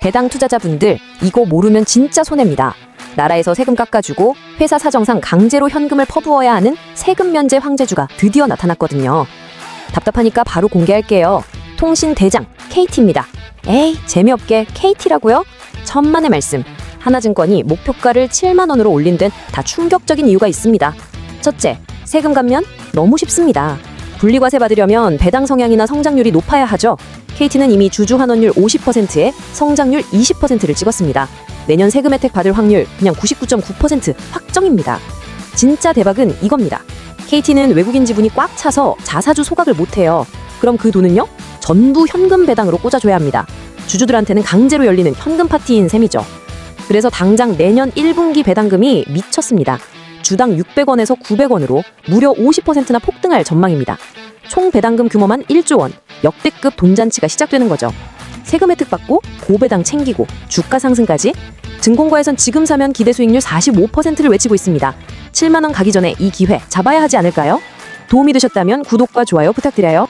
배당 투자자분들 이거 모르면 진짜 손해입니다. 나라에서 세금 깎아주고 회사 사정상 강제로 현금을 퍼부어야 하는 세금 면제 황제주가 드디어 나타났거든요. 답답하니까 바로 공개할게요. 통신 대장 KT입니다. 에이 재미없게 KT라고요? 천만의 말씀. 하나증권이 목표가를 7만 원으로 올린 데는 다 충격적인 이유가 있습니다. 첫째, 세금 감면 너무 쉽습니다. 분리과세 받으려면 배당 성향이나 성장률이 높아야 하죠. KT는 이미 주주 환원율 50%에 성장률 20%를 찍었습니다. 내년 세금 혜택 받을 확률 그냥 99.9% 확정입니다. 진짜 대박은 이겁니다. KT는 외국인 지분이 꽉 차서 자사주 소각을 못해요. 그럼 그 돈은요? 전부 현금 배당으로 꽂아줘야 합니다. 주주들한테는 강제로 열리는 현금 파티인 셈이죠. 그래서 당장 내년 1분기 배당금이 미쳤습니다. 주당 600원에서 900원으로 무려 50%나 폭등할 전망입니다. 총 배당금 규모만 1조 원, 역대급 돈잔치가 시작되는 거죠. 세금 혜택 받고 고배당 챙기고 주가 상승까지 증권가에선 지금 사면 기대 수익률 45%를 외치고 있습니다. 7만 원 가기 전에 이 기회 잡아야 하지 않을까요? 도움이 되셨다면 구독과 좋아요 부탁드려요.